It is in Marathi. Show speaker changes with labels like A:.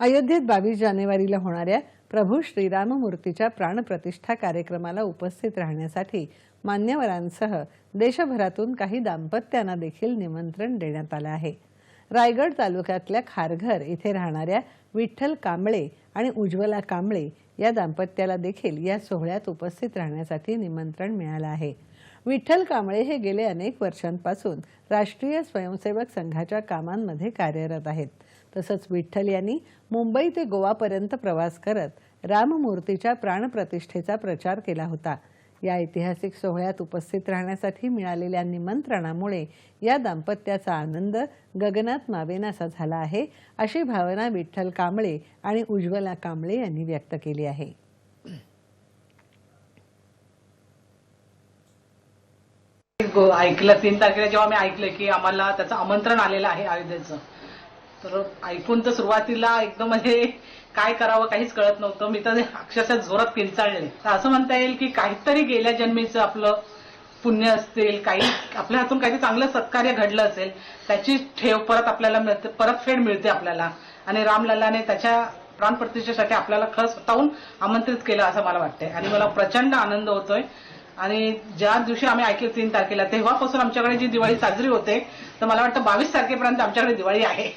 A: अयोध्येत बावीस जानेवारीला होणाऱ्या प्रभू श्रीराममूर्तीच्या प्राणप्रतिष्ठा कार्यक्रमाला उपस्थित राहण्यासाठी मान्यवरांसह देशभरातून काही दाम्पत्यांना देखील निमंत्रण देण्यात आलं आहे. रायगड तालुक्यातल्या खारघर इथे राहणाऱ्या विठ्ठल कांबळे आणि उज्ज्वला कांबळे या दाम्पत्याला देखील या सोहळ्यात उपस्थित राहण्यासाठी निमंत्रण मिळालं आहे. विठ्ठल कांबळे हे गेले अनेक वर्षांपासून राष्ट्रीय स्वयंसेवक संघाच्या कामांमध्ये कार्यरत आहेत. तसंच विठ्ठल यांनी मुंबई ते गोवापर्यंत प्रवास करत राममूर्तीच्या प्राणप्रतिष्ठेचा प्रचार केला होता. या ऐतिहासिक सोहळ्यात उपस्थित राहण्यासाठी मिळालेल्या निमंत्रणामुळे या दाम्पत्याचा आनंद गगनात मावेनासा झाला आहे अशी भावना विठ्ठल कांबळे आणि उज्ज्वला कांबळे यांनी व्यक्त केली आहे.
B: ऐकलं तीन तारखेला जेव्हा मी ऐकलं की आम्हाला त्याचं आमंत्रण आलेलं आहे अयोध्येचं तर ऐकून तर सुरुवातीला एकदम म्हणजे काय करावं काहीच कळत नव्हतं. मी तर अक्षरशः जोरात किंचाळले तर असं म्हणता येईल की काहीतरी गेल्या जन्मीचं आपलं पुण्य असतील काही आपल्या हातून काहीतरी चांगलं सत्कार्य घडलं असेल त्याची ठेव परत आपल्याला मिळते परतफेड मिळते आपल्याला. आणि रामलल्लाने त्याच्या प्राणप्रतिष्ठेसाठी आपल्याला खरं स्वतःहून आमंत्रित केलं असं मला वाटतंय. आणि मला प्रचंड आनंद होतोय. आणि ज्या दिवशी आम्ही ऐकलं तीन तारखेला तेव्हापासून आमच्याकडे जी दिवाळी साजरी होते तर मला वाटतं बावीस तारखेपर्यंत आमच्याकडे दिवाळी आहे.